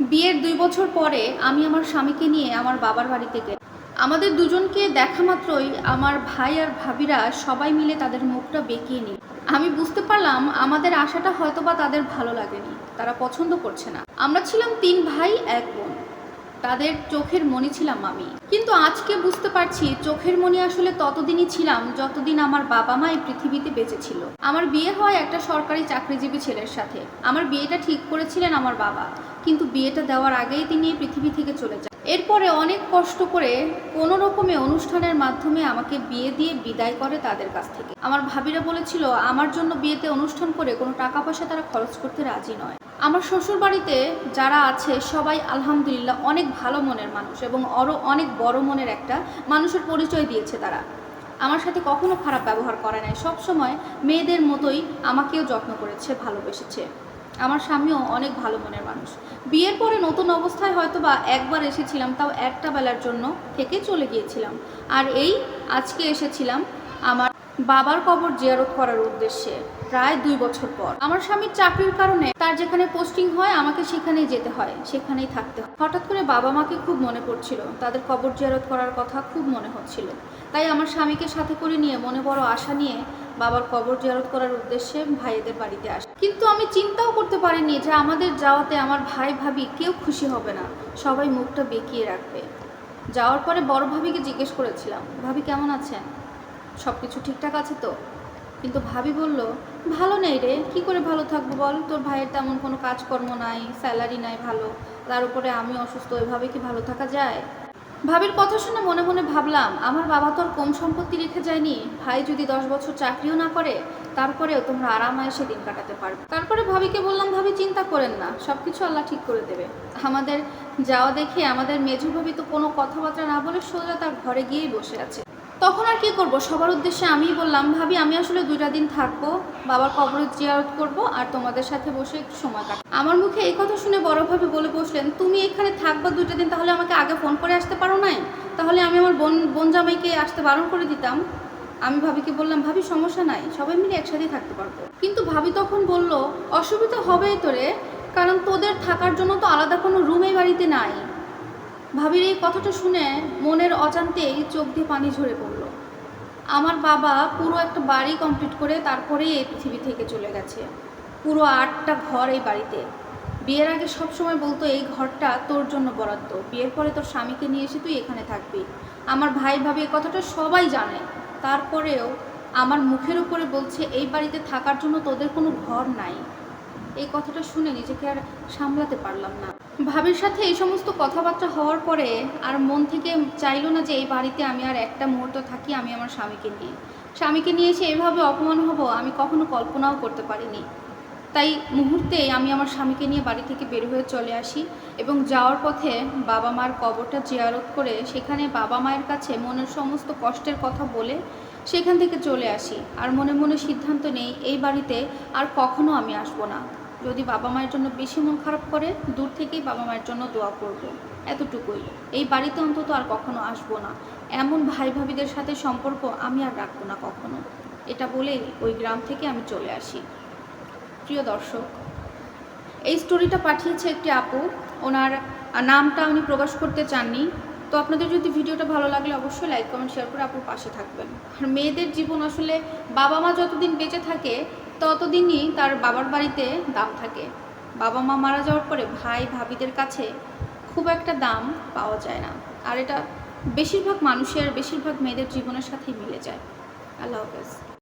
বিয়ের দুই বছর পরে আমি আমার স্বামীকে নিয়ে আমার বাবার বাড়িতে গেলাম। আমাদের দুজনকে দেখা মাত্রই আমার ভাই আর ভাবিরা সবাই মিলে তাদের মুখটা বেঁকিয়ে নিল। আমি বুঝতে পারলাম আমাদের আশাটা হয়তোবা তাদের ভালো লাগেনি, তারা পছন্দ করছে না। আমরা ছিলাম তিন ভাই, এক বোন। তাদের চোখের মনি ছিলাম আমি। কিন্তু আজকে বুঝতে পারছি, চোখের মনি আসলে ততদিনই ছিলাম যতদিন আমার বাবা মা এই পৃথিবীতে বেঁচে ছিল। আমার বিয়ে হয় একটা সরকারি চাকরিজীবী ছেলের সাথে। আমার বিয়েটা ঠিক করেছিলেন আমার বাবা। কিন্তু বিয়েটা দেওয়ার আগেই তিনি এই পৃথিবী থেকে চলে যান। এরপরে অনেক কষ্ট করে কোনো রকমে অনুষ্ঠানের মাধ্যমে আমাকে বিয়ে দিয়ে বিদায় করে তাদের কাছ থেকে। আমার ভাবিরা বলেছিল, আমার জন্য বিয়েতে অনুষ্ঠান করে কোনো টাকা পয়সা তারা খরচ করতে রাজি নয়। আমার শ্বশুর বাড়িতে যারা আছে, সবাই আলহামদুলিল্লাহ অনেক ভালো মনের মানুষ এবং আরও অনেক বড় মনের একটা মানুষের পরিচয় দিয়েছে তারা। আমার সাথে কখনো খারাপ ব্যবহার করে নাই। সবসময় মেয়েদের মতোই আমাকেও যত্ন করেছে, ভালোবেসেছে। আমার স্বামীও অনেক ভালো মনের মানুষ। বিয়ের পরে নতুন অবস্থায় হয়তো বা একবার এসেছিলাম, তাও একটা বেলার জন্য থেকে চলে গিয়েছিলাম। আর এই আজকে এসেছিলাম আমার বাবার কবর জিয়ারত করার উদ্দেশ্যে প্রায় দুই বছর পর। আমার স্বামীর চাকরির কারণে তার যেখানে পোস্টিং হয়, আমাকে সেখানেই যেতে হয়, সেখানেই থাকতে হয়। হঠাৎ করে বাবা মাকে খুব মনে পড়ছিল, তাদের কবর জিয়ারত করার কথা খুব মনে হচ্ছিল। তাই আমার স্বামীকে সাথে করে নিয়ে মনে বড় আশা নিয়ে বাবার কবর জিয়ারত করার উদ্দেশ্যে ভাইয়েদের বাড়িতে আসে। কিন্তু আমি চিন্তাও করতে পারিনি যে আমাদের যাওয়াতে আমার ভাই ভাবি কেউ খুশি হবে না, সবাই মুখটা বেঁকিয়ে রাখবে। যাওয়ার পরে বড় ভাবিকে জিজ্ঞেস করেছিলাম, ভাবি কেমন আছেন? সব কিছু ঠিকঠাক আছে তো? কিন্তু ভাবি বলল, ভালো নেই রে, কি করে ভালো থাকব বল? তোর ভাইয়ের তেমন কোনো কাজকর্ম নাই, স্যালারি নাই ভালো, তার উপরে আমি অসুস্থ, ওইভাবে কি ভালো থাকা যায়? ভাবির কথা শুনে মনে মনে ভাবলাম, আমার বাবা তো আর কম সম্পত্তি রেখে যায়নি, ভাই যদি দশ বছর চাকরিও না করে, তারপরেও তোমরা আরামায়েসে সেদিন কাটাতে পারবে। তারপরে ভাবিকে বললাম, ভাবি, চিন্তা করেন না সব কিছু আল্লাহ ঠিক করে দেবে। আমাদের যাওয়া দেখে আমাদের মেজু ভাবি তো কোনো কথাবার্তা না বলে সোজা তার ঘরে গিয়েই বসে আছে। তখন আর কি করব? সবার উদ্দেশ্যে আমিই বললাম, ভাবি, আমি আসলে দুইটা দিন থাকব, বাবার কবরে জিয়ারত করব আর তোমাদের সাথে বসে একটু সময় কাট আমার মুখে এই কথা শুনে বড় ভাবে বলে বসলেন, তুমি এখানে থাকবা দুইটা দিন, তাহলে আমাকে আগে ফোন করে আসতে পারো নাই? তাহলে আমি আমার বোন বোন জামাইকে আসতে বারণ করে দিতাম। আমি ভাবিকে বললাম, ভাবি, সমস্যা নাই, সবাই মিলে একসাথেই থাকতে পারব। কিন্তু ভাবি তখন বলল, অসুবিধা হবেই তোরে কারণ তোদের থাকার জন্য তো আলাদা কোনো রুমে বাড়িতে নাই। ভাবির এই কথাটা শুনে মনের অজান্তেই চোখ দিয়ে পানি ঝরে পড়ল। আমার বাবা পুরো একটা বাড়ি কমপ্লিট করে তারপরেই এই পৃথিবী থেকে চলে গেছে। পুরো আটটা ঘর এই বাড়িতে। বিয়ের আগে সব সময় বলতো, এই ঘরটা তোর জন্য বরাদ্দ। বিয়ের পরে তোর স্বামীকে নিয়ে এসে তুই এখানে থাকবি। আমার ভাই ভাবি এই কথাটা সবাই জানে। তারপরেও আমার মুখের উপরে বলছে, এই বাড়িতে থাকার জন্য তোদের কোনো ঘর নাই। এই কথাটা শুনে নিজেকে আর সামলাতে পারলাম না। ভাবির সাথে এই সমস্ত কথাবার্তা হওয়ার পরে আর মন থেকে চাইলো না যে এই বাড়িতে আমি আর একটা মুহূর্ত থাকি, আমি আমার স্বামীকে নিয়ে। স্বামীকে নিয়ে এসে এভাবে অপমান হব, আমি কখনো কল্পনাও করতে পারিনি। তাই মুহূর্তে আমি আমার স্বামীকে নিয়ে বাড়ি থেকে বের হয়ে চলে আসি এবং যাওয়ার পথে বাবা মার কবরটা জিয়ারত করে সেখানে বাবা মায়ের কাছে মনের সমস্ত কষ্টের কথা বলে সেখান থেকে চলে আসি। আর মনে মনে সিদ্ধান্ত নেই, এই বাড়িতে আর কখনো আমি আসব না। যদি বাবা মায়ের জন্য বেশি মন খারাপ করে, দূর থেকেই বাবা মায়ের জন্য দোয়া করব। এতটুকুই। এই বাড়িতে অন্তত আর কখনো আসব না। এমন ভাই ভাবিদের সাথে সম্পর্ক আমি আর রাখব না কখনো। এটা বলেই ওই গ্রাম থেকে আমি চলে আসি। প্রিয় দর্শক, এই স্টোরিটা পাঠিয়েছে একটি আপু। ওনার নামটা উনি প্রকাশ করতে চাননি। তো আপনাদের যদি ভিডিওটা ভালো লাগলে অবশ্যই লাইক, কমেন্ট, শেয়ার করে আপুর পাশে থাকবেন। আর মেয়েদের জীবন আসলে বাবা মা যতদিন বেঁচে থাকে ততদিনই তার বাবার বাড়িতে দাম থাকে। বাবা মা মারা যাওয়ার পরে ভাই ভাবিদের কাছে খুব একটা দাম পাওয়া যায় না। আর এটা বেশিরভাগ মানুষের বেশিরভাগ মেয়েদের জীবনের সাথেই মিলে যায়। আল্লাহ হাফেজ।